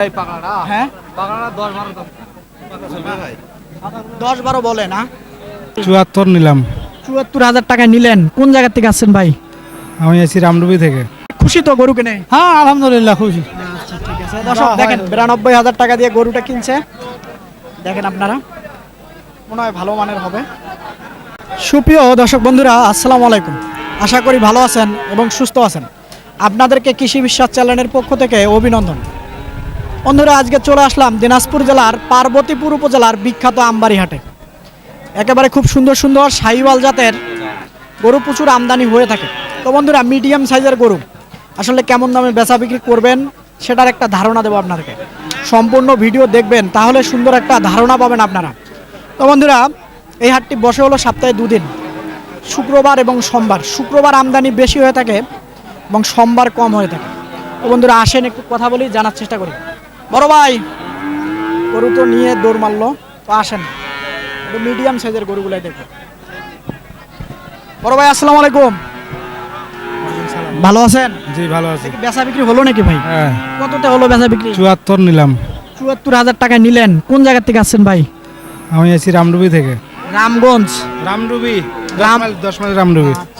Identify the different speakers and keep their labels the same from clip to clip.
Speaker 1: হ্যাঁ?
Speaker 2: দশ বারো দাম
Speaker 1: দশ বারো বলে না?
Speaker 3: চুয়াত্তর নিলাম।
Speaker 1: চুয়াত্তর হাজার টাকা নিলেন। কোন জায়গা থেকে আসছেন ভাই?
Speaker 3: আমি আছি রামডুবি থেকে।
Speaker 1: খুশি তো গরু কিনে?
Speaker 3: হ্যাঁ আলহামদুলিল্লাহ খুশি।
Speaker 1: আচ্ছা ঠিক আছে। দর্শক দেখেন বিরানব্বই হাজার টাকা দিয়ে গরুটা কিনছে। দেখেন আপনারা। মনে হয় ভালো মানের হবে। সুপ্রিয় দর্শক বন্ধুরা আসসালামু আলাইকুম। আশা করি ভালো আছেন এবং সুস্থ আছেন। আপনাদেরকে কৃষি বিশ্বাস চ্যানেলের পক্ষ থেকে অভিনন্দন। বন্ধুরা আজকে চলে আসলাম দিনাজপুর জেলার পার্বতীপুর উপজেলার বিখ্যাত আমবাড়ি হাটে একেবারে খুব সুন্দর সুন্দর সাইওয়াল জাতের গরু প্রচুর আমদানি হয়ে থাকে। তো বন্ধুরা মিডিয়াম সাইজের গরু, আসলে কেমন দামে বেচা বিক্রি করবেন সেটার একটা ধারণা দেবো আপনাদেরকে। সম্পূর্ণ ভিডিও দেখবেন, তাহলে সুন্দর একটা ধারণা পাবেন আপনারা। তো বন্ধুরা, এই হাটটি বসে হলো সপ্তাহে দুদিন, শুক্রবার এবং সোমবার। শুক্রবার আমদানি বেশি হয়ে থাকে এবং সোমবার কম হয়ে থাকে। তো বন্ধুরা, আসেন একটু কথা বলি, জানার চেষ্টা করি। বড় ভাই গরু তো নিয়ে দৌড় মারলো তো আসেন। মিডিয়াম সাইজের গরুগুলাই দেখব বড় ভাই আসসালামু আলাইকুম। ভালো আছেন?
Speaker 3: জি ভালো আছি।
Speaker 1: বেচা বিক্রি হলো নাকি ভাই?
Speaker 3: হ্যাঁ।
Speaker 1: কততে হলো বেচা বিক্রি?
Speaker 3: চুয়াত্তর নিলাম।
Speaker 1: চুয়াত্তর হাজার টাকা নিলেন। কোন জায়গা থেকে আসছেন ভাই?
Speaker 3: আমি আছি রামডুবি থেকে।
Speaker 1: রামগঞ্জ।
Speaker 3: রামডুবি
Speaker 1: রাম-
Speaker 3: দশ মাইল রামডুবি।
Speaker 1: আচ্ছা।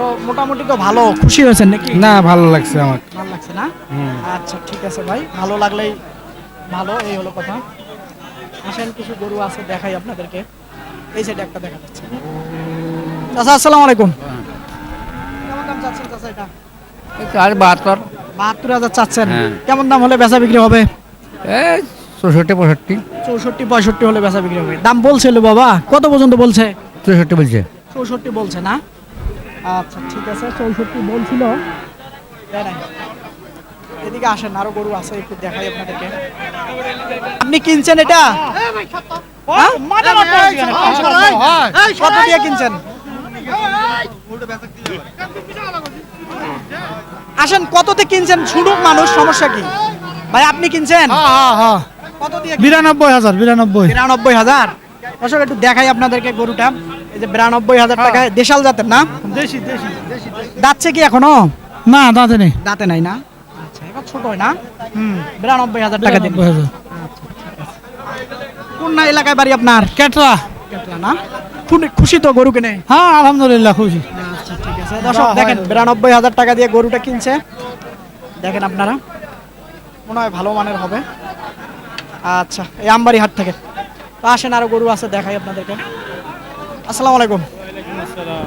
Speaker 1: তো মোটামুটি তো ভালো খুশি হয়েছেন নাকি?
Speaker 3: না ভালো লাগছে আমার।
Speaker 1: ভালো লাগছে না? আচ্ছা ঠিক আছে ভাই ভালো লাগলেই ভালো এই হলো কথা। আসেন কিছু গরু আছে দেখাই আপনাদেরকে। এই সাইডে একটা দেখা যাচ্ছে। চাচা আসসালামু আলাইকুম। কেমন দাম চাচ্ছেন চাচা এটা?
Speaker 2: আর বাহাত্তর।
Speaker 1: বাহাত্তর হাজার চাচ্ছেন।
Speaker 2: হ্যাঁ।
Speaker 1: কেমন দাম হলে বেচা বিক্রি হবে?
Speaker 2: এই চৌষট্টি পঁয়ষট্টি।
Speaker 1: চৌষট্টি পঁয়ষট্টি হলে বেচা বিক্রি হবে। দাম বলছিল বাবা কত পর্যন্ত বলছে?
Speaker 2: চৌষট্টি বলছে।
Speaker 1: চৌষট্টি বলছে না? আচ্ছা ঠিক আছে। চৌষট্টি বলছিল এদিকে আসেন আরও গরু আছে একটু দেখাই আপনাদেরকে। আপনি কিনছেন এটা? হ্যাঁ? কত দিয়ে কিনছেন? আসেন কততে কিনছেন? শুনুক মানুষ সমস্যা কি? ভাই আপনি কিনছেন?
Speaker 3: হ্যাঁ হ্যাঁ
Speaker 1: কত দিয়ে
Speaker 3: বিরানব্বই হাজার বিরানব্বই।
Speaker 1: বিরানব্বই হাজার? দর্শক একটু দেখাই আপনাদেরকে গরুটা। এই যে বিরানব্বই হাজার টাকায় দেশাল জাতের না?
Speaker 3: দেশি দেশি।
Speaker 1: দাচ্ছে কি এখনও?
Speaker 3: না দাঁতে নেই।
Speaker 1: দাঁতে নাই না? আচ্ছা এবার ছোট হয় না? হুম বিরানব্বই হাজার টাকা দিন। কোন না এলাকায় বাড়ি আপনার?
Speaker 3: কেটরা
Speaker 1: কেটলা না? খুশি তো গরু কিনে?
Speaker 3: হ্যাঁ আলহামদুলিল্লাহ খুশি।
Speaker 1: আচ্ছা ঠিক আছে। দর্শক দেখেন বিরানব্বই হাজার টাকা দিয়ে গরুটা কিনছে। দেখেন আপনারা। মনে হয় ভালো মানের হবে। আচ্ছা এই আমবাড়ি হাট থেকে। তো আসেন আরও গরু আছে দেখাই আপনাদেরকে। আসসালামু আলাইকুম।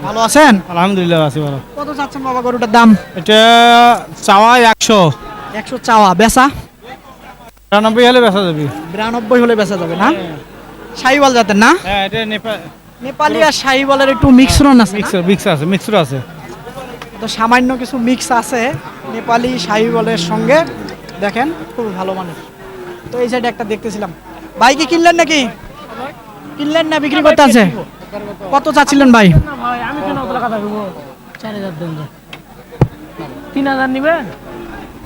Speaker 1: ভালো আছেন?
Speaker 3: আলহামদুলিল্লাহ আছি ভালো।
Speaker 1: কত চাচ্ছেন বাবা গরুটার দাম?
Speaker 3: এটা চাওয়া একশো।
Speaker 1: একশো চাওয়া। বেচা?
Speaker 3: বিরানব্বই হলে বেচা যাবি।
Speaker 1: বিরানব্বই হলে বেচা যাবে না? শাহিওয়াল জাতের না?
Speaker 3: হ্যাঁ এটা নেপাল
Speaker 1: নেপালি আর শাহিওয়ালের একটু মিশ্রণ আছে না?
Speaker 3: মিক্স আছে মিক্সর আছে।
Speaker 1: তো সামান্য কিছু মিক্স আছে নেপালি শাহিওয়ালের সঙ্গে। দেখেন খুব ভালো মানুষ তো এই সাইডে একটা দেখতেছিলাম। ভাই কি কিনলেন নাকি? কিনলেন না বিক্রি করতে আছে কত চাচ্ছিলেন ভাই?
Speaker 4: আমি কেন অত টাকা থাকব চার হাজার দেন তিন হাজার নিবেন?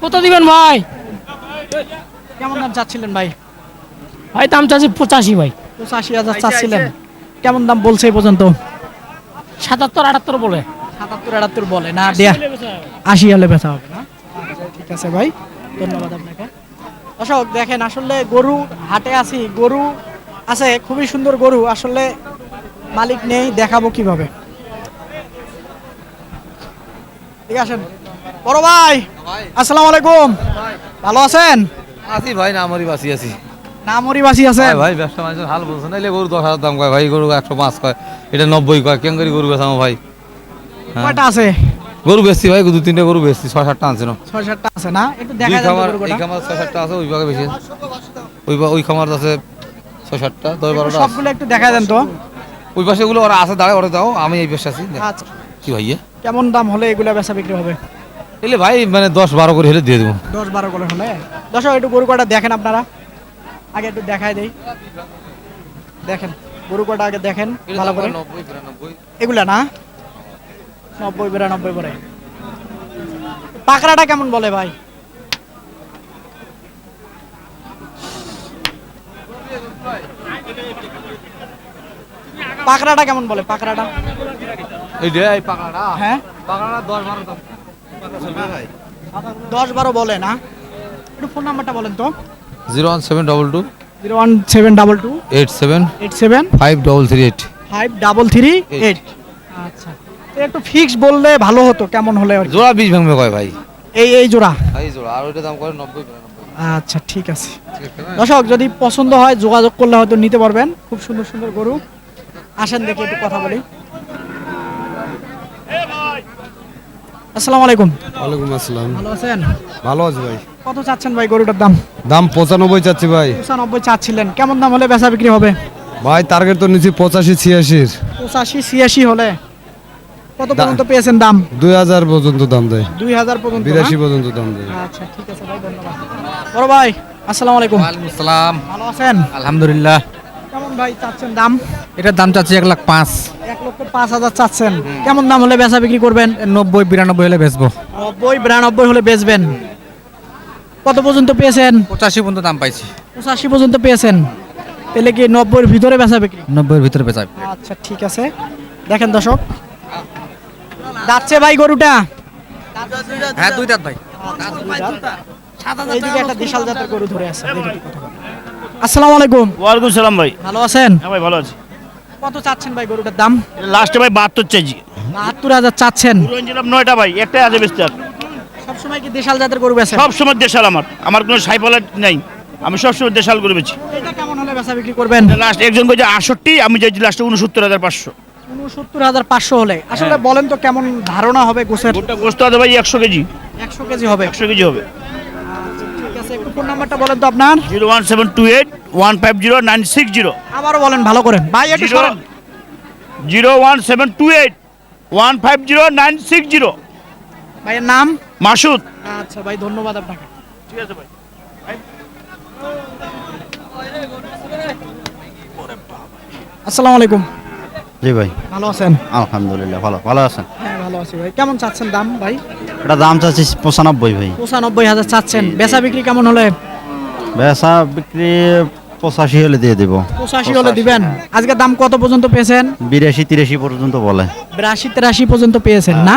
Speaker 4: কত দিবেন ভাই?
Speaker 1: কেমন দাম চাচ্ছিলেন ভাই?
Speaker 4: ভাই দাম চাচ্ছি পঁচাশি ভাই।
Speaker 1: পঁচাশি হাজার চাচ্ছিলেন। কেমন দাম বলছে এই পর্যন্ত?
Speaker 4: সাতাত্তর আটাত্তর বলে।
Speaker 1: সাতাত্তর আটাত্তর বলে। না দেয়া আশি হলে বেচা হবে না। আচ্ছা, ঠিক আছে ভাই। ধন্যবাদ আপনাকে। দর্শক দেখেন আসলে গরু হাটে আছি। গরু আছে খুবই সুন্দর গরু আসলে মালিক নেই দেখাবো কীভাবে। ঠিক আছেন বড় ভাই আসসালামু আলাইকুম। ভালো আছেন?
Speaker 2: আছি ভাই না আমারই বাসি আছি।
Speaker 1: নামরি বাসি আছেন?
Speaker 2: ভাই ব্যবসা মানুষ হাল বলছে না এলে গরু দশ হাজার দাম কয়? ভাই গরু একশো পাঁচ কয় এটা নব্বই কয় কেন করি গরু বেচামো ভাই? হ্যাঁ।
Speaker 1: কয়টা আছে?
Speaker 2: গরু বেচছি ভাই দু তিনটে গরু বেচছি ছয় সাতটা আনছে না।
Speaker 1: ছয় সাতটা আছে না? একটু দেখা যাবে
Speaker 2: এই খামার ছয় সাতটা আছে ওই ভাগে বেশি ওই ওই খামার আছে ছয় সাতটা দশ বারোটা
Speaker 1: সবগুলো একটু দেখা দেন তো।
Speaker 2: ওই পাশে ওগুলো ওরা আছে দাঁড়ায় ওরা দাও আমি এই পাশে আছি
Speaker 1: আচ্ছা।
Speaker 2: কি ভাইয়া
Speaker 1: কেমন দাম হলে এগুলা বেচা বিক্রি হবে?
Speaker 2: এলে ভাই মানে দশ বারো করে হলে দিয়ে দেবো।
Speaker 1: দশ বারো করে হলে? দর্শক একটু গরু কটা দেখেন আপনারা। আগে একটু দেই। দেখেন গরু কটা আগে দেখেন ভালো করে। এগুলা না? নব্বই বিরানব্বই করে। পাকড়াটা কেমন বলে ভাই? পাকড়াটা কেমন বলে? পাকড়াটা?
Speaker 2: এই যে এই পাকাটা
Speaker 1: হ্যাঁ?
Speaker 2: পাকাটা দশ বারো দাম।
Speaker 1: দশ বারো বলে না? একটু ফোন নাম্বারটা বলেন তো।
Speaker 2: Zero one seven double two.
Speaker 1: Zero one seven double two.
Speaker 2: Eight seven.
Speaker 1: Eight seven.
Speaker 2: Five double three eight.
Speaker 1: Five double three eight. আচ্ছা। একটু ফিক্স বললে ভালো হতো কেমন হলে
Speaker 2: জোড়া বিশ ভাঙবে কয় ভাই?
Speaker 1: এই এই জোড়া।
Speaker 2: এই জোড়া আর ওইটা দাম করে নব্বই
Speaker 1: আচ্ছা ঠিক আছে। দর্শক যদি পছন্দ হয় যোগাযোগ করলে হয়তো নিতে পারবেন। খুব সুন্দর সুন্দর গরু। আসেন দেখি একটু কথা বলি। আসসালামু আলাইকুম।
Speaker 5: ওয়ালাইকুম আসসালাম।
Speaker 1: ভালো আছেন?
Speaker 5: ভালো আছি ভাই।
Speaker 1: কত চাচ্ছেন ভাই গরুটার দাম?
Speaker 5: দাম পঁচানব্বই চাচ্ছি ভাই।
Speaker 1: পঁচানব্বই চাচ্ছিলেন। কেমন দাম হলে বেচা বিক্রি হবে?
Speaker 5: ভাই টার্গেট তো নিচ্ছি পঁচাশি ছিয়াশির।
Speaker 1: পঁচাশি ছিয়াশি হলে? কত পর্যন্ত পেয়েছেন দাম?
Speaker 5: দুই হাজার পর্যন্ত দাম দেয়।
Speaker 1: দুই হাজার পর্যন্ত?
Speaker 5: বিরাশি পর্যন্ত দাম দেয়।
Speaker 1: আচ্ছা ঠিক আছে ভাই ধন্যবাদ। বড় ভাই আসসালামু আলাইকুম।
Speaker 6: সালাম
Speaker 1: ভালো আছেন?
Speaker 6: আলহামদুলিল্লাহ।
Speaker 1: কেমন ভাই চাচ্ছেন দাম?
Speaker 6: এটার দাম চাচ্ছি এক লাখ পাঁচ।
Speaker 1: এক লক্ষ পাঁচ হাজার চাচ্ছেন। কেমন দাম হলে বেচা বিক্রি করবেন?
Speaker 6: নব্বই বিরানব্বই হলে বেচবো।
Speaker 1: নব্বই বিরানব্বই হলে বেচবেন। কত পর্যন্ত পেয়েছেন?
Speaker 6: পঁচাশি পর্যন্ত দাম পাইছি।
Speaker 1: পঁচাশি পর্যন্ত পেয়েছেন। তাহলে কি নব্বইয়ের ভিতরে বেচা বিক্রি?
Speaker 6: নব্বইয়ের ভিতরে বেচা
Speaker 1: আচ্ছা ঠিক আছে। দেখেন দর্শক যাচ্ছে ভাই গরুটা।
Speaker 6: হ্যাঁ দুই দাঁত ভাই।
Speaker 1: এইদিকে একটা বিশাল জাতের গরু ধরে আছে। দেখি একটু কথা বলি। আসসালামু আলাইকুম।
Speaker 7: ওয়ালাইকুম সালাম ভাই।
Speaker 1: ভালো আছেন?
Speaker 7: হ্যাঁ ভাই ভালো আছি।
Speaker 1: কত চাচ্ছেন ভাই গরুটার দাম?
Speaker 7: লাস্টে ভাই বাহাত্তর চাইছি
Speaker 1: বাহাত্তর হাজার চাচ্ছেন।
Speaker 7: নয়টা ভাই একটাই আছে বেশি
Speaker 1: সবসময় কি দেশাল জাতের গরু বেচেন?
Speaker 7: সব দেশাল আমার। আমার কোনো সাইফলা নেই। আমি সবসময় দেশাল করে বেছি
Speaker 1: এটা কেমন হলে বেচা বিক্রি করবেন?
Speaker 7: লাস্ট একজন কইছে আটষট্টি আমি চাইছি লাস্টে উনসত্তর হাজার পাঁচশো।
Speaker 1: উনসত্তর হাজার পাঁচশো হলে। আসলে বলেন তো কেমন ধারণা হবে
Speaker 7: গোটা গোস্ত আছে ভাই একশো কেজি।
Speaker 1: একশো কেজি হবে।
Speaker 7: একশো কেজি হবে।
Speaker 1: ঠিক আছে একটু ফোন নাম্বারটা বলেন তো আপনার।
Speaker 7: Zero one seven two eight one five zero nine six zero.
Speaker 1: আবারও বলেন ভালো করেন ভাই একটু
Speaker 7: জিরো
Speaker 1: সরেন।
Speaker 7: Zero one seven two eight one five zero nine six zero.
Speaker 1: ভাইয়ের নাম?
Speaker 7: মাসুদ।
Speaker 1: আচ্ছা ভাই ধন্যবাদ আপনাকে।
Speaker 7: ঠিক আছে ভাই।
Speaker 1: আসসালামু আলাইকুম।
Speaker 8: জি ভাই।
Speaker 1: ভালো আছেন?
Speaker 8: আলহামদুলিল্লাহ ভালো। ভালো আছেন?
Speaker 1: হ্যাঁ ভালো আছি ভাই। কেমন চাচ্ছেন দাম ভাই?
Speaker 8: এটা দাম চাচ্ছি পঁচানব্বই ভাই।
Speaker 1: পঁচানব্বই হাজার চাচ্ছেন। বেচা বিক্রি কেমন হলে?
Speaker 8: বেচা বিক্রি পঁচাশি হলে দিয়ে দেবো।
Speaker 1: পঁচাশি হলে দিবেন। আজকে দাম কত পর্যন্ত পেয়েছেন?
Speaker 8: বিরাশি তিরাশি পর্যন্ত বলে।
Speaker 1: বিরাশি তেরাশি পর্যন্ত পেয়েছেন না?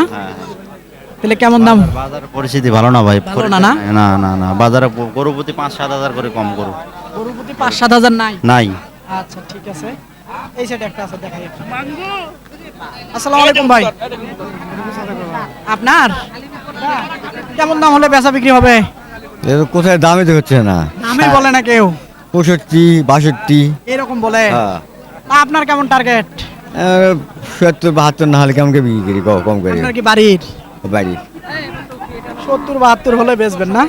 Speaker 1: তাহলে কেমন দাম?
Speaker 8: বাজারের পরিস্থিতি ভালো না ভাই?
Speaker 1: ভালো না, না?
Speaker 8: না না না। বাজারে গরু প্রতি পাঁচ সাত হাজার করে কম গরু।
Speaker 1: গরু প্রতি পাঁচ সাত হাজার নাই?
Speaker 8: নাই।
Speaker 1: আচ্ছা ঠিক আছে। এই সাইডে একটা আছে দেখাই আসসালামু আলাইকুম ভাই। আপনার? কেমন দাম হলে বেচা বিক্রি হবে?
Speaker 5: কোথায় দামই তো হচ্ছে না।
Speaker 1: আমি বলে না কেউ।
Speaker 5: পঁয়ষট্টি বাষট্টি।
Speaker 1: এরকম বলে?
Speaker 5: হ্যাঁ।
Speaker 1: আপনার কেমন টার্গেট
Speaker 5: সত্তর বাহাত্তর না হলে কেমন বিক্রি করি কম করে?
Speaker 1: আপনার কি বাড়ির?
Speaker 5: বাড়ি
Speaker 1: সত্তর বাহাত্তর হলে বেচবেন না?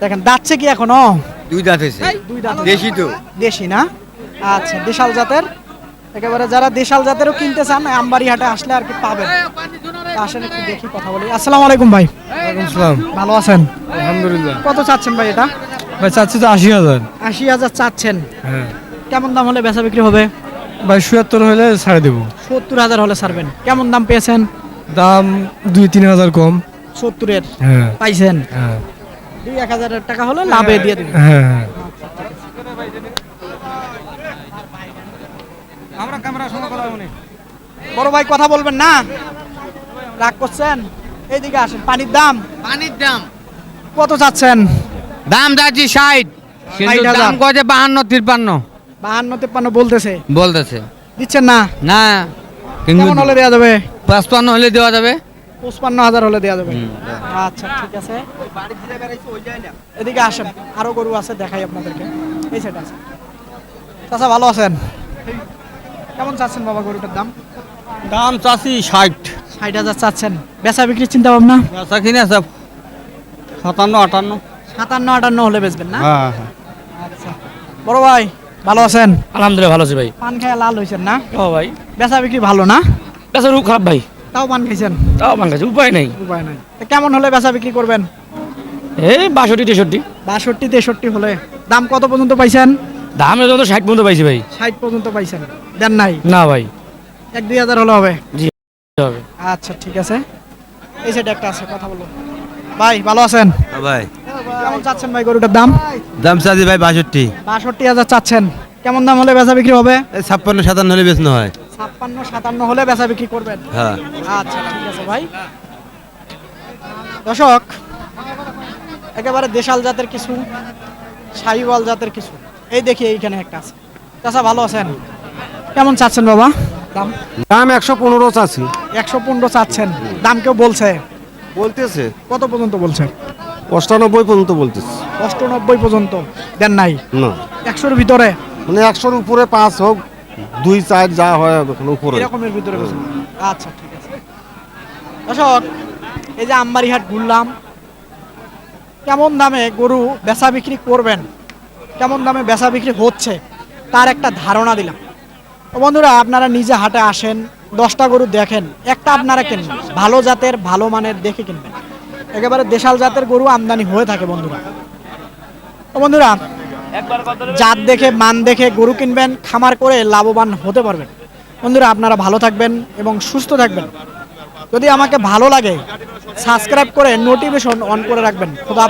Speaker 1: দেখেন দাঁতছে কি এখনও?
Speaker 5: দুই দাঁত হয়েছে।
Speaker 1: দুই দাঁত
Speaker 5: দেশি তো।
Speaker 1: দেশি না? আচ্ছা দেশাল জাতের? একেবারে যারা দেশাল জাতেরও কিনতে চান আমবাড়ি হাটে আসলে আর কি পাবেন। আসেন একটু দেখি কথা বলি। আসসালামু আলাইকুম ভাই।
Speaker 3: আসসালাম।
Speaker 1: ভালো আছেন?
Speaker 3: আলহামদুলিল্লাহ।
Speaker 1: কত চাচ্ছেন ভাই এটা?
Speaker 3: ভাই চাচ্ছি তো আশি হাজার।
Speaker 1: আশি হাজার চাচ্ছেন।
Speaker 3: হ্যাঁ।
Speaker 1: কেমন দাম হলে বেচা বিক্রি হবে?
Speaker 3: ভাই সুয়াত্তর হলে ছাড়ে দেবো।
Speaker 1: সত্তর হাজার হলে ছাড়বেন। কেমন দাম পেয়েছেন?
Speaker 3: দাম দুই তিন হাজার কম।
Speaker 1: সত্তরের
Speaker 3: হ্যাঁ।
Speaker 1: পাইছেন।
Speaker 3: হ্যাঁ।
Speaker 1: দুই এক হাজার টাকা হলে লাভে দিয়ে দেবেন।
Speaker 3: হ্যাঁ হ্যাঁ।
Speaker 1: বড় ভাই কথা বলবেন না? রাগ করছেন? এইদিকে আসেন পানির দাম।
Speaker 6: পানির দাম।
Speaker 1: কত চাচ্ছেন?
Speaker 6: দাম যাচ্ছি ষাট। দাম কয়েছে বাহান্ন তিপ্পান্ন।
Speaker 1: বাহান্ন তেপ্পান্ন বলতেছে।
Speaker 6: বলতেছে।
Speaker 1: দিচ্ছেন না?
Speaker 6: না
Speaker 1: কেমন হলে দেওয়া যাবে?
Speaker 6: পাঁচপান্ন হলে দেওয়া যাবে।
Speaker 1: পঁচপান্ন হাজার হলে দেওয়া যাবে। আচ্ছা ঠিক আছে। এদিকে আসেন আরও গরু আছে দেখাই আপনাদেরকে। এই সাইড আছে চাচা ভালো আছেন? কেমন চাচ্ছেন বাবা গরুটার দাম?
Speaker 3: দাম চাচ্ছি ষাট।
Speaker 1: ষাট হাজার চাচ্ছেন। বেচা বিক্রির চিন্তা ভাবনা?
Speaker 3: বেচা কিনে সব সাতান্ন আটান্ন।
Speaker 1: সাতান্ন আটান্ন হলে বেচবেন না?
Speaker 3: হ্যাঁ হ্যাঁ।
Speaker 1: আচ্ছা। বড় ভাই ভালো আছেন?
Speaker 9: আলহামদুলিল্লাহ ভালো আছি ভাই।
Speaker 1: পান খায় লাল হয়েছেন না?
Speaker 9: ও ভাই।
Speaker 1: বেচা বিক্রি ভালো না?
Speaker 9: বেচার খারাপ ভাই।
Speaker 1: তাও পান খাইছেন?
Speaker 9: তাও পান বাংলাদেশ উপায় নেই।
Speaker 1: উপায় নাই। তা কেমন হলে বেচা বিক্রি করবেন?
Speaker 9: এই বাষট্টি তেষট্টি।
Speaker 1: বাষট্টি তেষট্টি হলে। দাম কত পর্যন্ত পাইছেন?
Speaker 9: দাম যত ষাট পর্যন্ত পাইছি ভাই।
Speaker 1: ষাট পর্যন্ত পাইছেন। দেন নাই?
Speaker 9: না ভাই।
Speaker 1: এক দুই হাজার হলে হবে?
Speaker 9: জি হবে।
Speaker 1: আচ্ছা ঠিক আছে। এই সাইডে একটা আছে কথা বলো ভাই ভালো আছেন?
Speaker 5: ভাই।
Speaker 1: কেমন চাচ্ছেন ভাই গরুটার দাম?
Speaker 5: দাম চাচ্ছি ভাই বাষট্টি।
Speaker 1: বাষট্টি হাজার চাচ্ছেন। কেমন দাম হলে বেচা বিক্রি হবে?
Speaker 5: ছাপ্পান্ন সাতান্ন হলে বেশ হয়।
Speaker 1: ছাপ্পান্ন সাতান্ন হলে বেচা বিক্রি করবেন?
Speaker 5: হ্যাঁ।
Speaker 1: আচ্ছা ঠিক আছে ভাই। দর্শক একেবারে দেশাল জাতের কিছু শাহিওয়াল জাতের কিছু। এই দেখি এইখানে একটা আছে। চাচা ভালো আছেন? কেমন চাচ্ছেন বাবা? দাম?
Speaker 3: দাম একশো পনেরো চাচ্ছি।
Speaker 1: একশো পনেরো চাচ্ছেন। দাম কেউ বলছে?
Speaker 3: বলতেছে।
Speaker 1: কত পর্যন্ত বলছে?
Speaker 3: অষ্টানব্বই পর্যন্ত বলতেছে।
Speaker 1: অষ্টানব্বই পর্যন্ত। দেন নাই?
Speaker 3: না।
Speaker 1: একশোর ভিতরে?
Speaker 3: মানে একশোর উপরে পাঁচ হোক দুই চার যা হয় এখন উপরে।
Speaker 1: এরকমের ভিতরে আচ্ছা ঠিক আছে। দর্শক এই যে আমবাড়ি হাট ঘুরলাম কেমন দামে গরু বেচা বিক্রি করবেন? কেমন দামে বেচা বিক্রি হচ্ছে তার একটা ধারণা দিলাম। বন্ধুরা, আপনারা নিজে হাটে আসেন, দশটা গরু দেখেন, একটা আপনারা কিনবেন। ভালো জাতের, ভালো মানের দেখে কিনবেন। একেবারে দেশাল জাতের গরু আমদানি হয়ে থাকে বন্ধুরা। তো বন্ধুরা, জাত দেখে, মান দেখে গরু কিনবেন, খামার করে লাভবান হতে পারবেন। বন্ধুরা, আপনারা ভালো থাকবেন এবং সুস্থ থাকবেন। যদি আমাকে ভালো লাগে, সাবস্ক্রাইব করে নোটিফিকেশন অন করে রাখবেন। খোদা